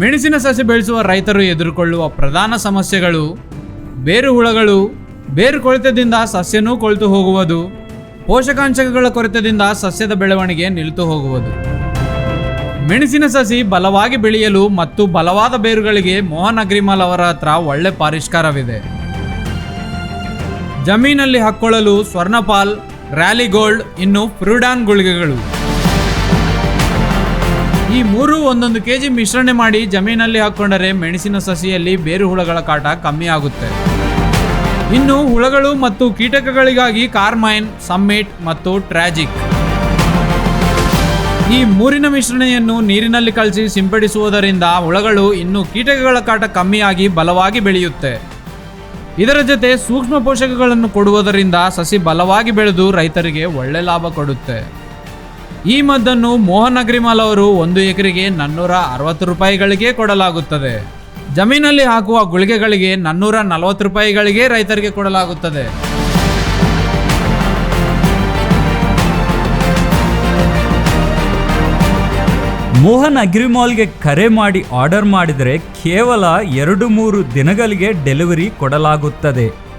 ಮೆಣಸಿನ ಸಸಿ ಬೆಳೆಸುವ ರೈತರು ಎದುರುಕೊಳ್ಳುವ ಪ್ರಧಾನ ಸಮಸ್ಯೆಗಳು, ಬೇರು ಹುಳಗಳು, ಬೇರು ಕೊಳೆತದಿಂದ ಸಸ್ಯನೂ ಕೊಳೆತು ಹೋಗುವುದು, ಪೋಷಕಾಂಶಗಳ ಕೊರತೆಯಿಂದ ಸಸ್ಯದ ಬೆಳವಣಿಗೆ ನಿಲ್ತು ಹೋಗುವುದು. ಮೆಣಸಿನ ಸಸಿ ಬಲವಾಗಿ ಬೆಳೆಯಲು ಮತ್ತು ಬಲವಾದ ಬೇರುಗಳಿಗೆ ಮೋಹನ್ ಅಗ್ರಿಮಾಲ್ ಅವರ ಹತ್ರ ಒಳ್ಳೆ ಪರಿಷ್ಕಾರವಿದೆ. ಜಮೀನಲ್ಲಿ ಹಾಕ್ಕೊಳ್ಳಲು ಸ್ವರ್ಣಪಾಲ್ ರ್ಯಾಲಿ ಗೋಲ್ಡ್ ಇನ್ನು ಫ್ರೂಡಾನ್ ಗುಳಿಗೆಗಳು. ಈ ಮೂರು ಒಂದೊಂದು ಕೆಜಿ ಮಿಶ್ರಣ ಮಾಡಿ ಜಮೀನಲ್ಲಿ ಹಾಕೊಂಡರೆ ಮೆಣಸಿನ ಸಸಿಯಲ್ಲಿ ಬೇರು ಹುಳಗಳ ಕಾಟ ಕಮ್ಮಿ ಆಗುತ್ತೆ. ಇನ್ನು ಹುಳಗಳು ಮತ್ತು ಕೀಟಕಗಳಿಗಾಗಿ ಕಾರ್ಮೈನ್, ಸಮ್ಮಿಟ್ ಮತ್ತು ಟ್ರಾಜಿಕ್. ಈ ಮೂರಿನ ಮಿಶ್ರಣೆಯನ್ನು ನೀರಿನಲ್ಲಿ ಕಲಸಿ ಸಿಂಪಡಿಸುವುದರಿಂದ ಹುಳಗಳು ಇನ್ನು ಕೀಟಕಗಳ ಕಾಟ ಕಮ್ಮಿಯಾಗಿ ಬಲವಾಗಿ ಬೆಳೆಯುತ್ತೆ. ಇದರ ಜೊತೆ ಸೂಕ್ಷ್ಮ ಪೋಷಕಗಳನ್ನು ಕೊಡುವುದರಿಂದ ಸಸಿ ಬಲವಾಗಿ ಬೆಳೆದು ರೈತರಿಗೆ ಒಳ್ಳೆ ಲಾಭ ಕೊಡುತ್ತೆ. ಈ ಮದ್ದನ್ನು ಮೋಹನ್ ಅಗ್ರಿಮಾಲ್ ಅವರು ಒಂದು ಎಕರೆಗೆ ನಾನ್ನೂರ ಅರವತ್ತು ರೂಪಾಯಿಗಳಿಗೆ ಕೊಡಲಾಗುತ್ತದೆ. ಜಮೀನಲ್ಲಿ ಹಾಕುವ ಗುಳಿಗೆಗಳಿಗೆ ನಾನ್ನೂರ ನಲವತ್ತು ರೂಪಾಯಿಗಳಿಗೆ ರೈತರಿಗೆ ಕೊಡಲಾಗುತ್ತದೆ. ಮೋಹನ್ ಅಗ್ರಿಮಾಲ್ಗೆ ಕರೆ ಮಾಡಿ ಆರ್ಡರ್ ಮಾಡಿದರೆ ಕೇವಲ ಎರಡು ಮೂರು ದಿನಗಳಿಗೆ ಡೆಲಿವರಿ ಕೊಡಲಾಗುತ್ತದೆ.